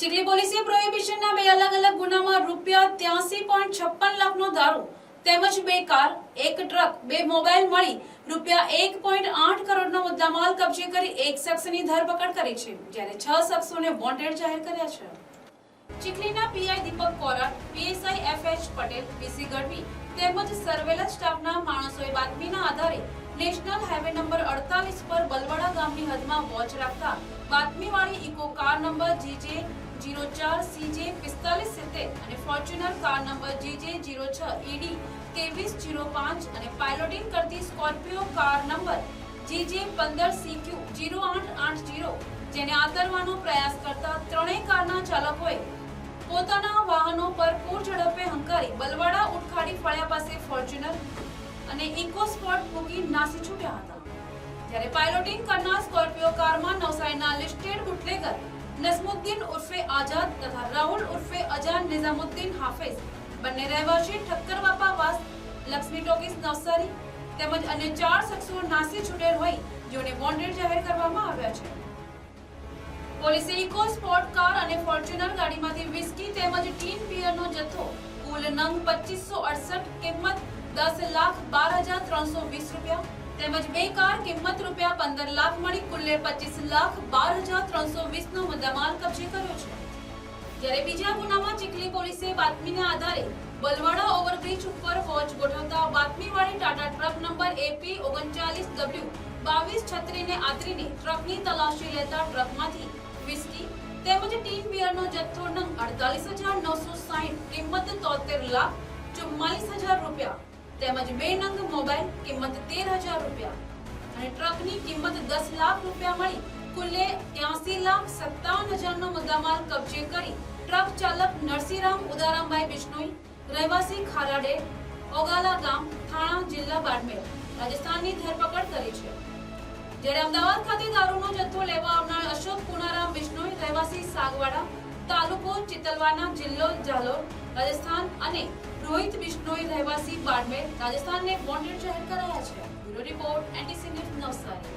ચીખલી પોલીસે પ્રોહિબિશનના બે અલગ અલગ ગુનામાં રૂપિયા ત્યાસી પોઈન્ટ છપ્પન લાખનો દારૂ, તેમજ બે કાર, એક ટ્રક, બે મોબાઈલ મળી રૂપિયા એક પોઈન્ટ આઠ કરોડનો મુદ્દામાલ કબજે કરી એક શખ્સની ધરપકડ કરી છે, જ્યારે છ શખ્સોને વોન્ટેડ જાહેર કર્યા છે. ચીખલીના PI Deepak Korat PSI FH Patel, PC Gadhvi તેમજ સર્વેલન્સ સ્ટાફના માણસોએ બાતમીના આધારે નેશનલ હાઈવે નંબર 48 પર બલવાડા ગામની હદમાં વોચ રાખતા બાતમીવાળી Eco car number GJ 04 CJ 4570 અને Fortuner car number GJ 06 ED 2305 અને પાયલોટિંગ કરતી Scorpio car number GJ 15 CQ 0880 જેને આતરવાનો પ્રયાસ કરતા ત્રણેય કારના ચાલકોએ પોતાના વાહનો પર પૂર ઝડપે હંકારી બલવાડા ઉટખાડી ફળિયા પાસે અને ઇકો સ્પોટ ભોગી નાસી છૂટ્યા હતા. જ્યારે પાયલોટિંગ કરનાર સ્કોર્પિયો કારમાં નવસારીના લિસ્ટેડ બુટલેગર નસમુદ્દીન ઉર્ફે આઝાદ તથા રાહુલ ઉર્ફે અજાન નિઝામુદ્દીન હાફિઝ બંને રહેવાસી ઠક્કરવાપા વાસ, લક્ષ્મી ટોકીસ નવસારી તેમજ અન્ય ચાર શખ્સો નાસી છૂટેલ હોય જેઓને વોન્ટેડ જાહેર કરવામાં આવ્યા છે. પોલીસે ઇકો સ્પોર્ટ કાર અને ફોર્ચ્યુનર ગાડીમાંથી વિસ્કી તેમજ ટીન બિયરનો જથ્થો કુલ નંગ પચીસો અડસઠ કિંમત દસ લાખ બાર હજાર ત્રણસો વીસ રૂપિયા. તેમજ બે કાર કિંમત રૂપિયા પંદર લાખ મળી કુલ્લે પચીસ લાખ બાર હજાર ત્રણસો વીસનો મુદ્દામાલ કબજે કર્યો છે. જ્યારે બીજા ગુનામાં ચીખલી પોલીસે બાતમીના આધારે બલવાડા ઓવરબ્રિજ ઉપર વોચ ગોઠવતા બાતમીવાળી ટાટા ટ્રક નંબર એપી ઓગણચાલીસ ડબલ્યુ બાવીસ છત્રીને આતરીને ટ્રકની તલાશી લેતા ટ્રકમાંથી વિસ્કી તેમજ ટીન બિયરનો જથ્થો નંગ અડતાલીસ હજાર નવસો સાહીઠ કિંમત તોતેર લાખ ચુમ્માલીસ હજાર રૂપિયા તેમજ બે નંગ મોબાઈલ કિંમત તેર હજાર રૂપિયા અને ટ્રકની કિંમત દસ લાખ રૂપિયા મળી કુલ્લે ત્યાસી લાખ સત્તાવન હજારનો મુદ્દામાલ કબજે કરી ટ્રક ચાલક નરસિંહરામ ઉદારામભાઈ બિશ્નોઈ, રહેવાસી ખારાડે, ઓગાલા ગામ, થાણા જિલ્લા બાડમેર, રાજસ્થાનની ધરપકડ કરી છે. જ્યારે અમદાવાદ ખાતે દારૂનો જથ્થો લેવા આવનાર અશોક પુનારામ બિશ્નોઈ, રહેવાસી સાગવાડા, તાલુકો ચિતલવાના, જિલ્લો જાલોર રાજસ્થાન અને રોહિત બિશ્નોઈ રહેવાસી બાડમેર રાજસ્થાનને વોન્ટેડ જાહેર કરાયા છે. Bureau report NDC news Navsari.